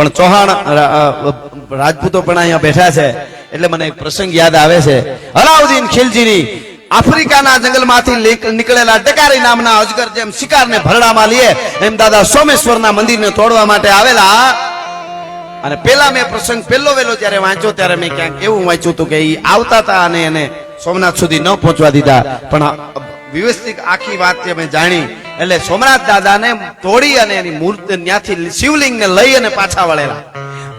પણ ચૌહાણ રાજપૂતો પણ અહીંયા બેઠા છે. એટલે મને એક પ્રસંગ યાદ આવે છે. અલાઉદ્દીન ખિલજીની આફ્રિકાના જંગલમાંથી નીકળેલા ડકારી નામના અજગર જેમ શિકારને ભરડામાં લઈએ એમ દાદા સોમેશ્વરના મંદિરને તોડવા માટે આવેલા. અને પેલા મેં પ્રસંગ પેલો વેલો જ્યારે વાંચ્યો ત્યારે મેં ક્યાંક એવું વાંચ્યું હતું કે એ આવતા હતા અને એને સોમનાથ સુધી ન પહોંચવા દીધા. પણ વ્યવસ્થિત આખી વાત મેં જાણી એટલે સોમનાથ દાદાને તોડી અને એની મૂર્તિ ત્યાંથી શિવલિંગને લઈ અને પાછા વળેલા.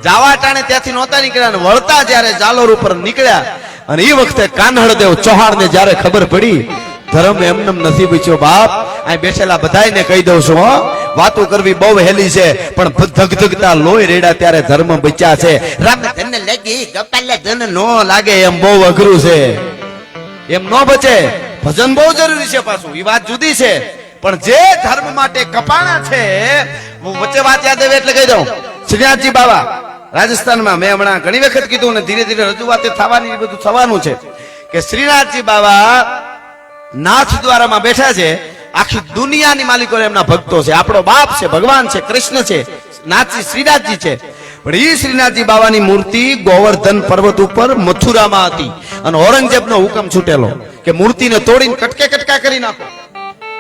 જાવા ટાણે ત્યાંથી નહોતા નીકળ્યા અને વળતા જ્યારે જાલોર ઉપર નીકળ્યા અને એ વખતે કાન્હળદેવ ચૌહાણને જ્યારે ખબર પડી, ધર્મ એમનેમ નથી બચ્યો બાપ, અહીં બેઠેલા બધાને કહી દઉં છું, હો. વાતો કરવી બહુ હેલી છે, પણ ધગધગતા લોહી રેડા ત્યારે ધર્મ બચ્યા છે. રામ ધન લાગી ગપાલે ધન નો લાગે એમ બહુ અઘરું છે. એમ નો બચે. ભજન બહુ જરૂરી છે પાછું. એ વાત જુદી છે. પણ જે ધર્મ માટે કપાણા છે, હું વચ્ચે વાત યાદ આવે એટલે કહી દઉં. શ્રીનાથજી બાબા રાજસ્થાનમાં મેં હમણાં ઘણી વખત કીધું ને ધીરે ધીરે રજૂઆત થવાની બધું થવાનું છે કે શ્રીનાથજી બાબા નાથ દ્વારામાં બેઠા છે, આખી દુનિયાની માલિકો એમના ભક્તો છે. આપણો બાપ છે, ભગવાન છે, કૃષ્ણ છે, નાથજી શ્રીનાથજી છે. પણ એ શ્રીનાથજી બાબાની મૂર્તિ ગોવર્ધન પર્વત ઉપર મથુરામાં હતી અને ઔરંગઝેબનો હુકમ છૂટેલો કે મૂર્તિને તોડીને કટકે કટકા કરી નાખો.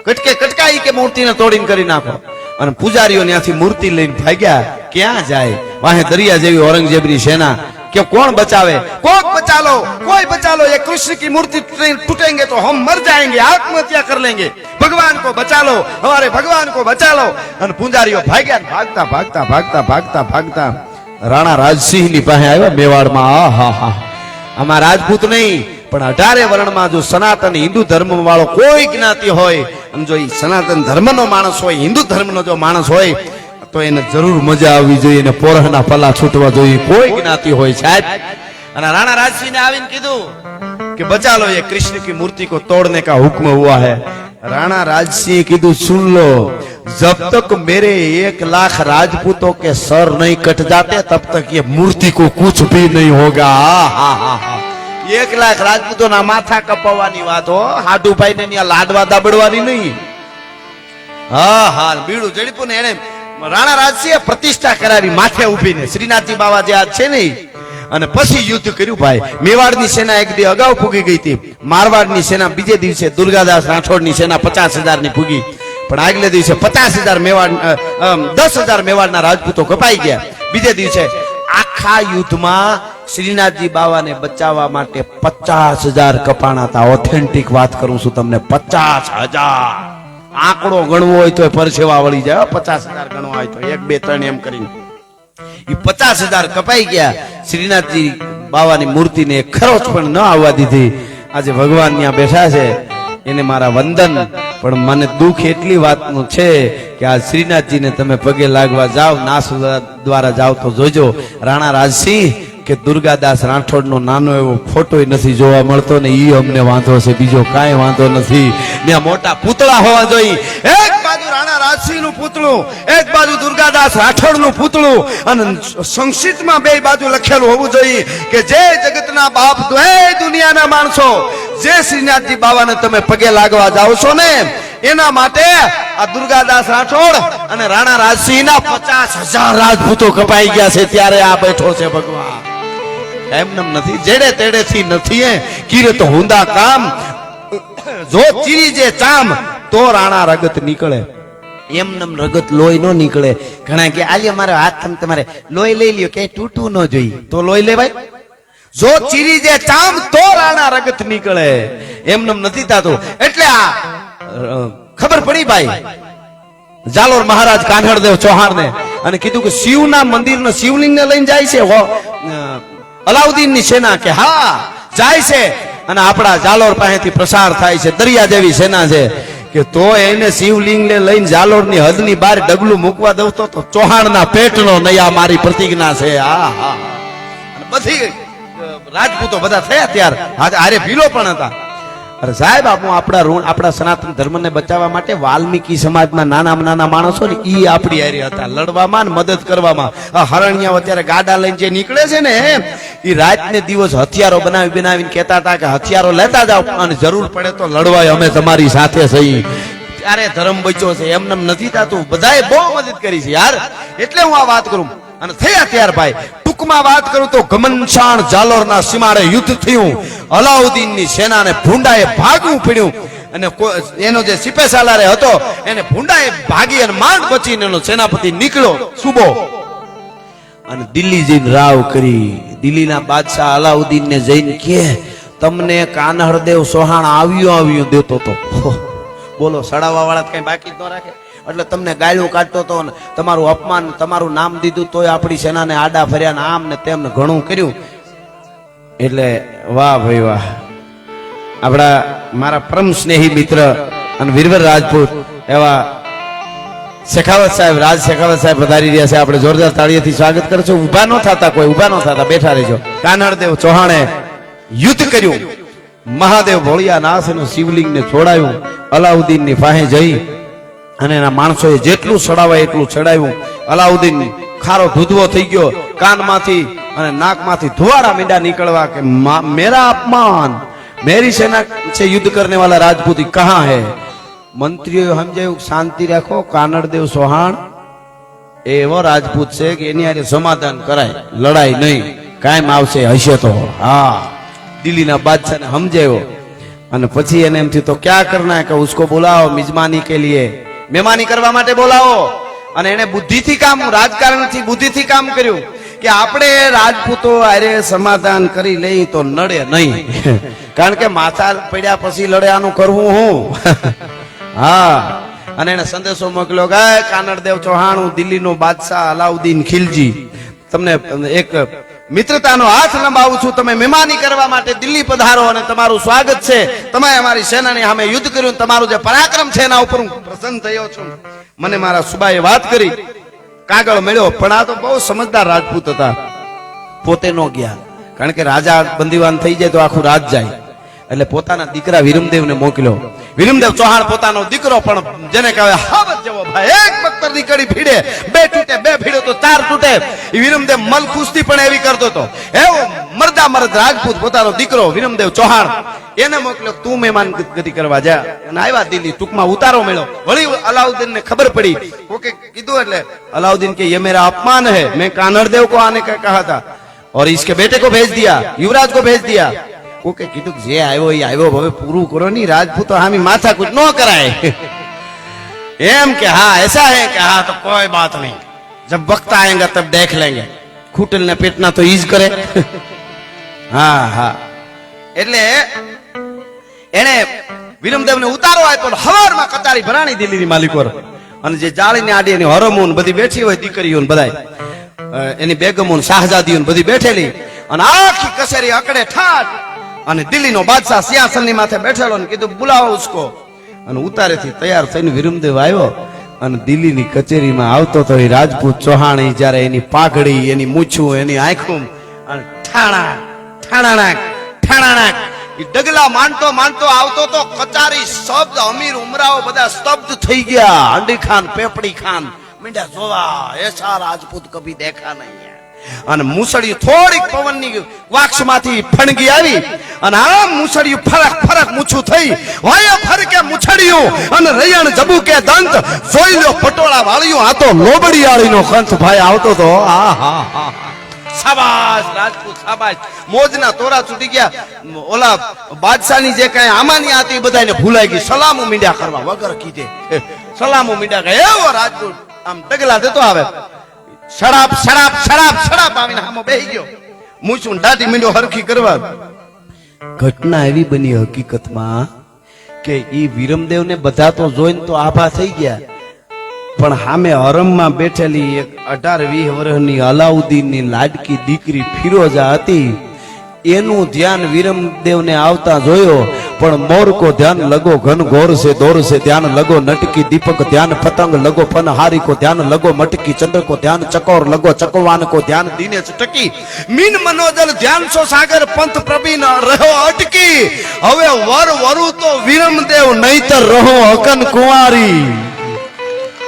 કટકે કટકાઈ કે મૂર્તિને તોડીને કરી નાખો અને પૂજારીઓ ત્યાંથી મૂર્તિ લઈને ભાગ્યા ક્યાં જાય વાહે દરિયા જેવી ઔરંગઝેબની સેના કે કોણ બચાવે કોક બચાલો કોઈ બચાલો ये कृष्ण की मूर्ति टूटे- टूटेंगे तो हम मर जाएंगे आत्महत्या कर लेंगे भगवान को बचा लो हमारे भगवान को बचा लो અને પૂજારીઓ ભાગ્યા ને ભાગતા ભાગતા ભાગતા ભાગતા ભાગતા રાણા રાજસિંહ ની પાસે આવ્યા મેવાડમાં આ હા હા આમાં રાજપૂત નહીં પણ અઢારે વર્ણમાં જો સનાતન હિન્દુ ધર્મ વાળો કોઈ જ્ઞાતિ હોય અને જો એ સનાતન ધર્મનો માણસ હોય હિન્દુ ધર્મનો જો માણસ હોય તો એને જરૂર મજા આવવી જોઈએ એને પોરહના પલ્લા છૂટવા જોઈએ કોઈ જ્ઞાતિ હોય સાહેબ અને રાણા રાજસિંહને આવીને કીધું कि बचा लो ये कृष्ण की मूर्ति को तोड़ने का हुक्म हुआ है राणा राजसिंह કીધું सुन लो जब तक मेरे एक लाख राजपूतों के सर नहीं कट जाते तब तक ये मूर्ति को कुछ भी नहीं होगा हा, हा, हा, हा. એક લાખ રાજપૂતોના માથા કપાવવાની વાત હો. હાડુભાઈ ને લાડવા દાબડવાની નહીં. હા હા, બીડું જડીપું ને એને રાણા રાજસિંહે પ્રતિષ્ઠા કરાવી, માથે ઉભીને શ્રીનાથજી બાવા જે આ છે ને અને પછી યુદ્ધ કર્યું ભાઈ. મેવાડની સેના એક દી અગાઉ ફૂગી ગઈ હતી. મારવાડની સેના બીજે દિવસે, દુર્ગાદાસ રાઠોડની સેના પચાસની ફૂગી. પણ આગલે દિવસે પચાસ હજાર મેવાડ દસ હજાર મેવાડના રાજપૂતો કપાઈ ગયા. બીજે દિવસે આખા યુદ્ધમાં શ્રીનાથજી બાવાને બચાવવા માટે પચાસ હજાર કપાણા હતા. ઓથેન્ટિક વાત કરું છું તમને, પચાસ હજાર. આંકડો ગણવો હોય તો પરસેવા વળી જાય પચાસ હજાર ગણવા હોય તો. એક, બે, ત્રણ એમ કરીને. એ પચાસ હજાર કપાઈ ગયા. શ્રીનાથજી બાવાની મૂર્તિને ખરોચ પણ ન આવવા દીધી. આજે ભગવાન ત્યાં બેઠા છે. એને મારા વંદન. પણ મને દુઃખ એટલી વાતનું છે કે આ શ્રીનાથજીને તમે પગે લાગવા જાઓ નાસ દ્વારા જાઓ તો જોજો. રાણા રાજસિંહ કે દુર્ગાદાસ રાઠોડનો નાનો એવો ફોટો નથી જોવા મળતો ને ઈ અમને વાંધો છે. બીજો કાંઈ વાંધો નથી. ત્યાં મોટા પૂતળા હોવા જોઈએ. એક બાજુ રાણા રાજસિંહનું પૂતળું, એક બાજુ દુર્ગાદાસ રાઠોડનું પૂતળું અને સંક્ષિપ્તમાં બે બાજુ લખેલું હોવું જોઈએ કે જે જગતના બાપ એ દુનિયાના માણસો. જે શ્રીનાથજી બાબાને તમે પગે લાગવા જાઓ છો ને, એના માટે આ દુર્ગાદાસ રાઠોડ અને રાણા રાજસિંહ ના પચાસ હજાર રાજપૂતો કપાઈ ગયા છે. ત્યારે આ બેઠો છે ભગવાન. એમનેમ નથી. જેડે તેડે થી નથી એ તો હુંદા કામ. જો ચીરી જે ચામ, તો રાણા રગત નીકળે. એમનેમ રગત લોહી નો નીકળે. ઘણા કે, આલ્યો, મારો હાથ થમ તમારે લોહી લઈ લ્યો કે તૂટવું ન જોઈએ. તો લોહી લેવાય? જો ચીરી જે ચામ, તો રાણા રગત નીકળે. એમનેમ નથી થતું. એટલે આ ખબર પડી ભાઈ? જાલોર મહારાજ કાનડદેવ ચૌહાણ ને અને કીધું કે શિવના મંદિરના શિવલિંગ ને લઈને જાય છે. અલાઉદ્દીનની સેના કે હા, જાય છે. અને આપણા જાલોર પાસેથી પ્રસાર થાય છે દરિયા જેવી સેના છે. કે તો એને શિવલિંગ ને લઈને જાલોરની હદની બહાર ડગલું મૂકવા દઉં તો તો ચૌહાણના પેટનો નયા મારી પ્રતિજ્ઞા છે. આ હા બધી રાજપૂતો બધા થયા ત્યાર. હારે ભીલો પણ હતા. અરે સાહેબ આપણું આપણા ઋણ, આપણા સનાતન ધર્મને બચાવવા માટે વાલ્મીકી સમાજના નાના નાના માણસો ને ઈ આપણી હારી હતા. લડવામાં ને મદદ કરવામાં. આ હરણિયા અત્યારે ગાડા લઈને જે નીકળે છે ને એ રાત ને દિવસ હથિયારો બનાવી બનાવીને કહેતા હતા કે હથિયારો લેતા જાઓ, અને જરૂર પડે તો લડવાય, અમે તમારી સાથે સહી ત્યારે ધર્મ બચ્યો છે એમને નથી થતું. બધાએ બહુ મદદ કરી છે, યાર. એટલે હું આ વાત કરું. અને થયા ત્યાર ભાઈ ટૂંકમાં વાત કરું તો ગમનશાણ જાલોરના સીમાડે યુદ્ધ થયું. અલાઉદ્દીનની સેનાને ભૂંડાએ ભાગવું પડ્યું. અને એનો જે સિપેસાલારે હતો, એને ભૂંડાએ ભાગી અને માંડ બચીને એનો સેનાપતિ નીકળ્યો, સુબો. અને દિલ્હી જઈને રાવ કરી. દિલ્હીના બાદશાહ અલાઉદ્દીનને જઈને કે તમને કાનહરદેવ સોહાણ આવ્યો આવ્યો દેતો તો. બોલો સડાવવા વાળા કઈ બાકી ન રાખે? એટલે તમને ગાળ્યું કાઢતો તો ને તમારું અપમાન, તમારું નામ દીધું તોય આપણી સેનાને આડા ફર્યા ને આમ ને તેમને ઘણું કર્યું. એટલે વાહ ભાઈ વાહ. આપણા મારા પરમ સ્નેહી મિત્ર અને વીરવર રાજપૂત એવા શેખાવત સાહેબ, રાજ શેખાવત સાહેબ પધારી રહ્યા છે. આપણે જોરદાર તાળીઓથી સ્વાગત કરશું ઊભા ન થતા કોઈ, ઊભા ન થતા. બેઠા રહેજો. કાનડદેવ ચૌહાણે યુદ્ધ કર્યું. મહાદેવ ભોળિયા નાસનું શિવલિંગને છોડાયું. અલાઉદ્દીનની પાસે જઈ અને એના માણસોએ જેટલું ચડાવાય એટલું ચડાવ્યું. અલાઉદ્દીન ખારો ધૂધવો થઈ ગયો. કાનમાંથી અને નાકમાંથી ધુવારા મીંડા નીકળવા કે મેરા અપમાન. મેરી સેના છે યુદ્ધ કરને વાળા રાજપૂતી કહા હે? મંત્રીઓ સમજાયું, શાંતિ રાખો કાનડદેવ સોહાણ. એવો રાજપૂત છે કે એની આજે સમાધાન કરાય. લડાઈ નહીં. કાયમ આવશે હશે તો. હા. દિલ્હીના બાદશાહને સમજાયો. અને પછી એને એમથી તો ક્યાં કરના કે ઉસકો બોલાવો, મિજમાની કે લીએ મહેમાની કરવા માટે બોલાવો. અને એને બુદ્ધિથી કામ રાજકારણથી બુદ્ધિથી કામ કર્યું કે આપણે રાજપૂતો અરે સમાધાન કરી લઈ તો નડે નહીં. કારણ કે માથા પડ્યા પછી લડે આનું કરવું હું. હા. અને એને સંદેશો મોકલ્યો કે "એ કાનડદેવ ચૌહાણ દિલ્હીનો બાદશાહ અલાઉદ્દીન ખિલજી. તમને એક મિત્રતાનો હાથ લંબાવું છું. તમે મહેમાની કરવા માટે દિલ્હી પધારો અને તમારું સ્વાગત છે. તમે અમારી સેનાની સામે યુદ્ધ કર્યું તમારું જે પરાક્રમ છે એના ઉપર હું પ્રસન્ન થયો છું. મને મારા સુબાએ વાત કરી. કાગળ મળ્યો, પણ આ તો બહુ સમજદાર રાજપૂત હતા. પોતે નો ગયા. કારણ કે રાજા બંદીવાન થઈ જાય તો આખું રાજ જાય. એટલે પોતાના દીકરા વિરમદેવને મોકલ્યો. વિરમદેવ ચૌહાણ પોતાનો દીકરો, પણ જેને કહેવાય કરો ભાઈ, એક બખ્તર નીકળી ભીડે, બે તૂટે, બે ભીડે તો ચાર તૂટે. વિરમદેવ મલ ખુશતી પણ એવી કરતો હતો. ઉતારો મળ્યો વળી અલાઉદ્દીન ને ખબર પડી. ઓકે કીધું એટલે, અલાઉદ્દીન કે મેરા અપમાન હે. મેં કાનરદેવ કો આને કહા થા और इसके बेटे को भेज दिया युवराज को भेज दिया કોકે કીધું જે આવ્યો એ આવ્યો હવે પૂરું કરો ની રાજપૂતો આમી માથા કુટ ન કરાય. એમ કે હા, એસા હે કે હા, તો કોઈ બાત नहीं जब वक्त आएगा तब देख लेंगे ખૂટલ ને પેટના તો ઈજ કરે. હા હા. એટલે એને વિરમદેવને ઉતારો આપ્યો હવારમાં કતારી ભરાણી દિલ્હીની માલિકોર અને જે જાળી ને આડી એની હરમોન બધી બેઠી હોય દીકરીઓ બધા એની બેગમો શાહજાદીઓ બધી બેઠેલી. અને આખી કસેરી અકડે ઠાઠ અને દિલ્હી નો બાદશાહ સિંહાસનની માથે બેઠેલો ને કીધું, બોલાવો ઉસકો. અને ઉતારેથી તૈયાર થઈને વિરમદેવ આવ્યો અને દિલ્હીની કચેરીમાં આવતો તો એ રાજપૂત ચૌહાણ જ્યારે એની પાઘડી, એની મૂછું, એની આંખું અને ઠાણા ઠાણાણાક ઠાણાણાક એ ડગલા માંડતો માંડતો આવતો તો કચારી શબ્દ, અમીર ઉમરાઓ બધા સ્તબ્ધ થઈ ગયા. હાંડી ખાન પેપડી ખાન મીંડા જોવા, એસા રાજપૂત કભી દેખા નહીં. અને મુસળી થોડીક પવનની વાક્ષમાંથી ફણગી આવી અને આ મુસળિયું ફરક ફરક મૂછું થઈ. વાયો ફરકે મુછડિયું અને રૈયણ જબુ કે દંત. જોઈ લો પટોળા વાળ્યું આ તો લોબડિયાળીનો કંથ ભાઈ આવતો તો. આ, હા હા સાબાશ રાજપૂત સાબાશ મોજના તોરા છૂટી ગયા. ઓલા બાદશાહની જે કઈ આમાની હતી બધાને ભૂલાઈ ગઈ. સલામો મીંડ્યા કરવા વગર કીધે. સલામો મીંડ્યા કહે એવો રાજપૂત આમ ડગલા દેતો આવે. શરાબ શરાબ શરાબ શરાબ આવીને હામો બેહી ગયો. મૂછું દાદી મીંડો હરખી કરવા. ઘટના એવી બની હકીકતમાં કે ઈ વિરમદેવને બધા તો જોઈને તો આભા થઈ ગયા. પણ સામે હરમમાં બેઠેલી એક અઢાર, વીસ વર્ષની અલાઉદ્દીનની લાડકી દીકરી ફિરોજા હતી. એનું ધ્યાન વિરમદેવને આવતા જોયો. પણ મોર કો ધ્યાન લગો, ઘન ઘોર સે, દોર સે ધ્યાન લગો, નટકી દીપક ધ્યાન, પતંગ લગો ફન હારી કો ધ્યાન લગો, મટકી ચંદ્ર કો ધ્યાન, ચકોર લગો, ચકવાન કો ધ્યાન દીને ટકી. મીન મનોજલ ધ્યાન સો સાગર, પંથ પ્રવીણ રહ્યો અટકી. હવે વર વરુ તો વિરમદેવ, નહીતર રહો હકન કુંવારી.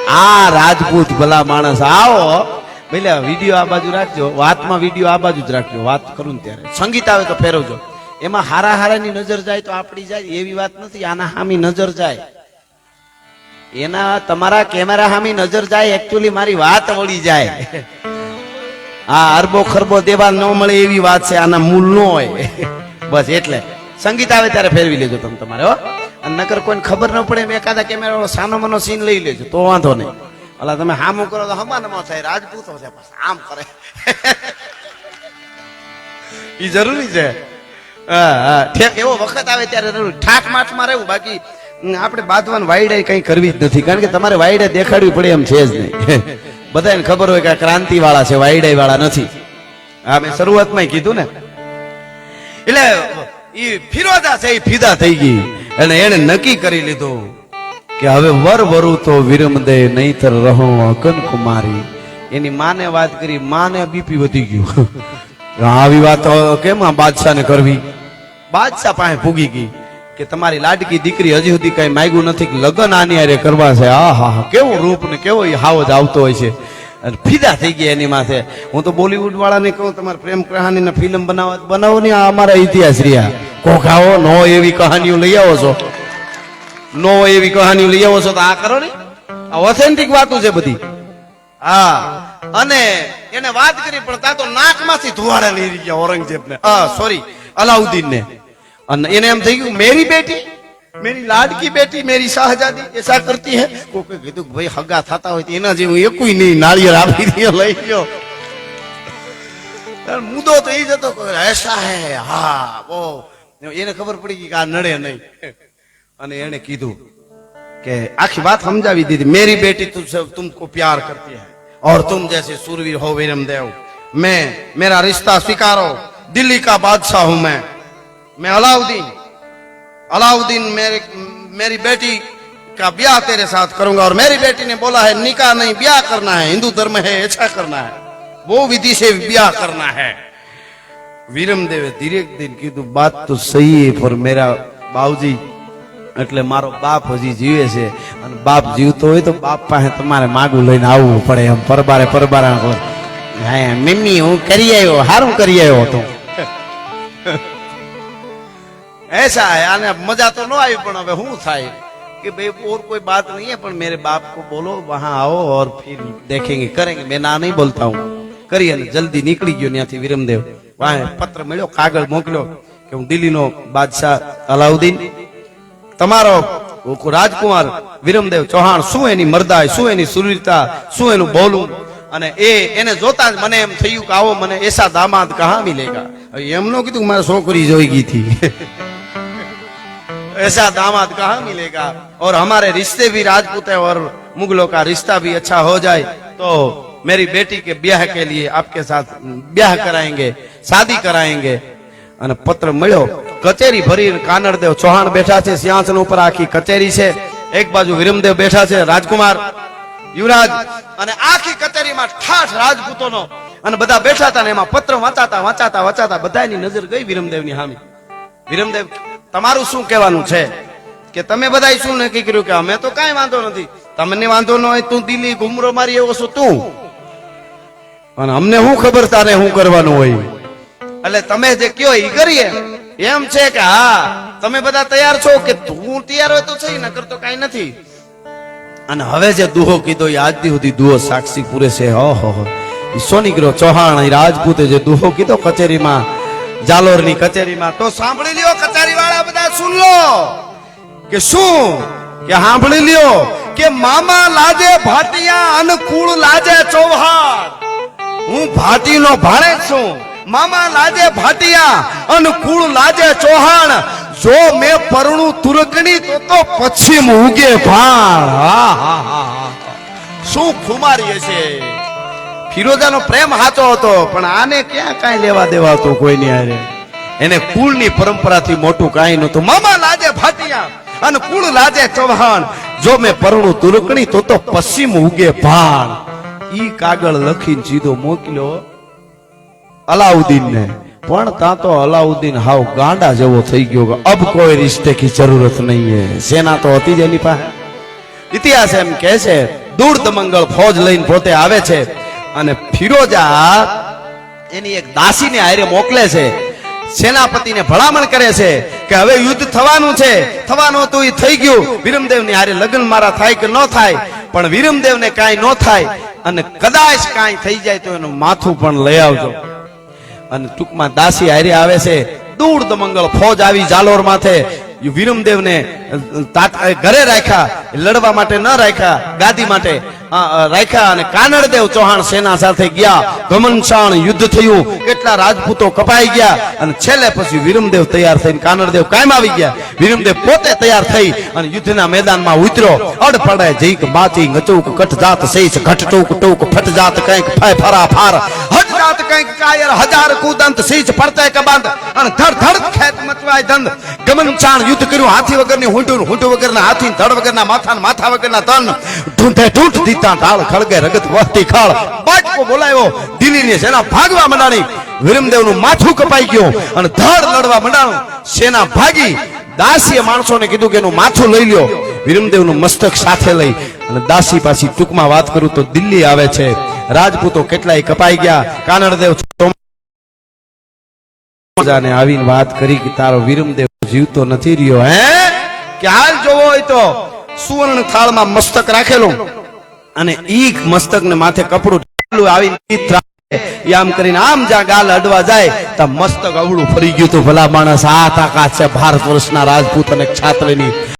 આ રાજપૂત ભલા માણસ, આવો. પેલા વીડિયો આ બાજુ રાખજો, વાતમાં વીડિયો આ બાજુ જ રાખજો, વાત કરું ત્યારે. સંગીત આવે તો ફેરવજો. એમાં હારા હારાની નજર જાય તો આપણી જાય, એવી વાત નથી, આના હામી નજર જાય. એના તમારા કેમેરા હામી નજર જાય એકચ્યુઅલી મારી વાત વળી જાય. આ અરબો ખરબો દેવા ન મળે એવી વાત છે, આના મૂળ ન હોય. બસ એટલે. સંગીત આવે ત્યારે ફેરવી લેજો તમે તમારે, હો. અને નકર કોઈને ખબર ન પડે, એમ એકાદા કેમેરા વાળો સાનો મનો સીન લઈ લેજો, તો વાંધો નહીં. અલા, તમે હામું કરો તો હમાનમાં થાય, રાજપૂતો છે આમ કરે. એ જરૂરી છે. એવો વખત આવે ત્યારે ઠાક માઠમાં રહેવું. બાકી આપણે બાંધવાનું વાયડે કઈ કરવી જ નથી. કારણ કે તમારે વાયડે દેખાડવી પડે એમ છે જ નહીં. બધાને ખબર હોય કે ક્રાંતિ વાળા છે વાયડે વાળા નથી. હા, મેં શરૂઆતમાં કીધું ને. એટલે, ઈ ફિરોદા છે, ઈ ફિદા થઈ ગઈ. અને એને નક્કી કરી લીધું કે હવે વર વરુ તો વિરમદે નહીતર રહો અકન કુમારી એની માને વાત કરી, માને બીપી વધી ગયું. આવી વાત કેમ આ બાદશાહને કરવી? બાદશાહ પાસે પૂગી ગઈ કે તમારી લાડકી દીકરી હજી સુધી કઈ માગ્યું નથી કે લગ્ન આની અરે કરવા છે. આ હા હા કેવું રૂપ ને કેવો ઈ હાવજ આવતો હોય છે. અને ફીદા થઈ ગયા એની માથે. હું તો બોલીવુડ વાળાને કહું, તમારે પ્રેમ કહાની ફિલ્મ બનાવો બનાવો ને આ અમારા ઇતિહાસ રહ્યા. કોખાઓ નો એવી કહાનીઓ લઈ આવો છો. નો એવી કહાનીઓ લઈ આવો છો તો આ કરો ને. આ ઓથેન્ટિક વાતો છે બધી. હા, અને એને વાત કરી, પણ તા તો નાકમાંથી ધુવાડા લઈ ગયા ઓરંગઝેબ ને હા સોરી અલાઉદ્દીન ને અને એને એમ થઈ ગયું, મેરી બેટી, મેરી લાડકી બેટી, મેરી શાહજાદી એસા કરતી હે? કોકે કીધું ભાઈ, હગા થતા હોય એના જેવું એકુય નહીં, નાળિયેર આપી દે, લઈ ગયો મુદ્દો તો એ જ હતો એસા હે હા ઓ એને ખબર પડી ગઈ કે આ નડે નહીં. અને એને કીધું કે, આખી વાત સમજાવી દીધી, મેરી બેટી તું તુમકો પ્યાર કરતી હે. और तुम जैसे सूरवीर हो वीरम देव। मैं, मेरा रिश्ता स्वीकारो। दिल्ली का बादशाह हूँ मैं। मैं अलाउद्दीन। अलाउद्दीन मेरे, मेरी बेटी का ब्याह तेरे साथ करूँगा और मेरी बेटी ने बोला है, निकाह नहीं, ब्याह करना है। हिंदू धर्म है, ऐसा करना है। वो विधि से ब्याह करना है। वीरम देव धीरे दिन की तो बात तो सही है, पर मेरा बाबूजी એટલે મારો બાપ હજી જીવે છે અને બાપ જીવતો હોય તો બાપ પાસે તમારે માગું લઈને આવવું પડે એમ પરબારે પરબારા કોઈ હા મમ્મી હું કરી આવ્યો હારું કરી આવ્યો તો ऐसा है आने मजा तो न आई पण હવે શું થાય कि भाई और कोई बात नहीं है પણ मेरे बाप को बोलो वहां आओ और फिर देखेंगे करेंगे मैं ना नहीं बोलता हूँ કરી અને જલ્દી નીકળી ગયો ત્યાંથી વિરમદેવ વાહે પત્ર મળ્યો કાગળ મોકલ્યો કે હું દિલ્હીનો બાદશાહ અલાઉદ્દીન તમારો રાજકુમાર વિરમદેવ ચૌહાણ શું એની મરદાય શું એની સુરવીરતા શું એનું બોલું અને એ એને જોતા જ મને એમ થયું કે આવો મને એસા દામાદ કહા મિલેગા હવે એમ નો કીધું કે મારે છોકરી જોઈ ગઈ થી ऐसा दामाद कहाँ मिलेगा और हमारे रिश्ते भी राजपूत है और मुगलों का रिश्ता भी अच्छा हो जाए तो मेरी बेटी के ब्याह के लिए आपके साथ ब्याह कराएंगे शादी कराएंगे અને પત્ર મળ્યો, કચેરી ભરી કાનરદેવ ચૌહાણ બેઠા છે, સિંહાસન ઉપર આખી કચેરી છે. એક બાજુ વિરમદેવ બેઠા છે, રાજકુમાર, યુવરાજ અને આખી કચેરીમાં ઠાઠ રાજપૂતોનો. અને બધા બેઠા હતા ને એમાં પત્ર વાંચાતા વાંચાતા વાંચાતા બધાની નજર ગઈ વિરમદેવની સામે. વિરમદેવ, તમારું શું કહેવાનું છે? કે તમે બધા શું નક્કી કર્યું કે અમે તો કાંઈ વાંધો નથી. તમને વાંધો ન હોય તું દિલ્હી ઘુમરો મારી એવો છો તું. અને અમને શું ખબર તારે શું કરવાનું હોય? એટલે તમે જે કયો એ કરીએ. એમ છે કે હા, તમે બધા તૈયાર છો કે તું તૈયાર હોય તો છે ન કરતો કાંઈ નથી. અને હવે જે દુહો કીધો એ આજ સુધી દુહો સાક્ષી પૂરે છે. હો ઈ સોનીગ્રો ચૌહાણ રાજપૂતે જે દુહો કીધો કચેરીમાં, જાલોરની કચેરીમાં, તો સાંભળી લ્યો કચેરી વાળા બધા, સુન લો. કે શું? કે સાંભળી લ્યો કે મામા લાજે ભાટિયા અનુકૂળ લાજે ચૌહાણ. હું ભાટીનો ભાણે જ છું. મામા લાજે ભાટિયા અનુકૂળ લાજે ચૌહાણ. જો મેં પરણું તુરકણી તો તો પશ્ચિમ ઉગે ભાણ. હા હા શું ખુમારીએ છે? ફિરોજાનો પ્રેમ સાચો હતો, પણ આને ક્યાં કાંઈ લેવા દેવા હતું કોઈની હારે? એને કુળની પરંપરાથી મોટું કાંઈ નહોતું. મામા લાજે ભાટિયા અને કુળ લાજે ચૌહાણ. જો મેં પરણું તુરકણી તો તો પશ્ચિમ ઉગે ભાણ. ઈ કાગળ લખીને સીધો મોકલ્યો. અલાઉદ્દીન ને પણ ત્યાં તો અલાઉદ્દીન હાવ ગાંડા જેવો થઈ ગયો કે અબ કોઈ રિશ્તે કી જરૂરત નહીં હે. સેના તો હતી જ એની પાસે. ઇતિહાસ એમ કહે છે દૂર દમંગળ ફોજ લઈને પોતે આવે છે અને ફિરોજા એની એક દાસીને હારે મોકલે છે. સેનાપતિને ભલામણ કરે છે કે હવે યુદ્ધ થવાનું છે. થવાનું હતું, એ થઈ ગયું. વિરમદેવની હારે લગ્ન મારા થાય કે ન થાય? પણ વિરમદેવ ને કાંઈ ન થાય. અને કદાચ કાંઈ થઈ જાય તો એનું માથું પણ લઈ આવજો. અને ટૂંકમાં દાસી હારી આવે છે. દૂર દમંગળ ફોજ આવી જાલોર માથે. વિરમદેવને ઘરે રાખ્યા, લડવા માટે ન રાખ્યા, ગાદી માટે રાખ્યા અને કાનડદેવ ચૌહાણ સેના સાથે ગયા. ઘમનશાણ યુદ્ધ થયું. કેટલા રાજપૂતો કપાઈ ગયા. અને છેલ્લે પછી વિરમદેવ તૈયાર થઈને કાનડદેવ કાયમ આવી ગયા. વિરમદેવ પોતે તૈયાર થઈ અને યુદ્ધના મેદાનમાં ઉતર્યો. અડ પડે જઈક બાચી, ગચુક કટ જાત સઈસ ઘટ ટૂક ટૂક ફટ જાત કંઈક ફાય, ફરા, ફાર. જાત કંઈક કાયર હજાર કુદંત સીચ પડતે કબંધ અને ધડ ધડ ખેત મચવાય દંદ ગમન ચાણ યુદ્ધ કર્યું હાથી વગરની હુંડું હુંડું વગરના હાથી, ધડ વગરના માથા ને માથા વગરના તન. ઢૂંઢે ઢૂંઢ દીતા ઢાળ ખળગે, રગત વહતી ખાળ. બાટકો બોલાયો દિલ્હીની સેના ભાગવા મંડાણી. વિરમદેવનું માથું કપાઈ ગયું અને ધડ લડવા મંડાણું. સેના ભાગી. દાસીએ માણસોને કીધું કે એનું માથું લઈ લ્યો. વિરમદેવનું મસ્તક સાથે લઈ. અને દાસી પાછી ટૂંકમાં વાત કરું તો દિલ્હી આવે છે. રાજપૂતો કેટલાય કપાઈ ગયા. કાનડદેવ રાજાને આવીને વાત કરી કે તારો વિરમદેવ જીવતો નથી રહ્યો, હે? કે હાલ જોવો હોય તો સુવર્ણ થાળમાં મસ્તક રાખેલું અને ઈ મસ્તક ને માથે કપડું આવીને આમ કરીને આમ જ્યાં ગાલ અડવા જાય તો મસ્તક અવળું ફરી ગયું તું ભલા માણસ. આ તાકાત છે ભારત વર્ષના રાજપૂત અને છાત્રની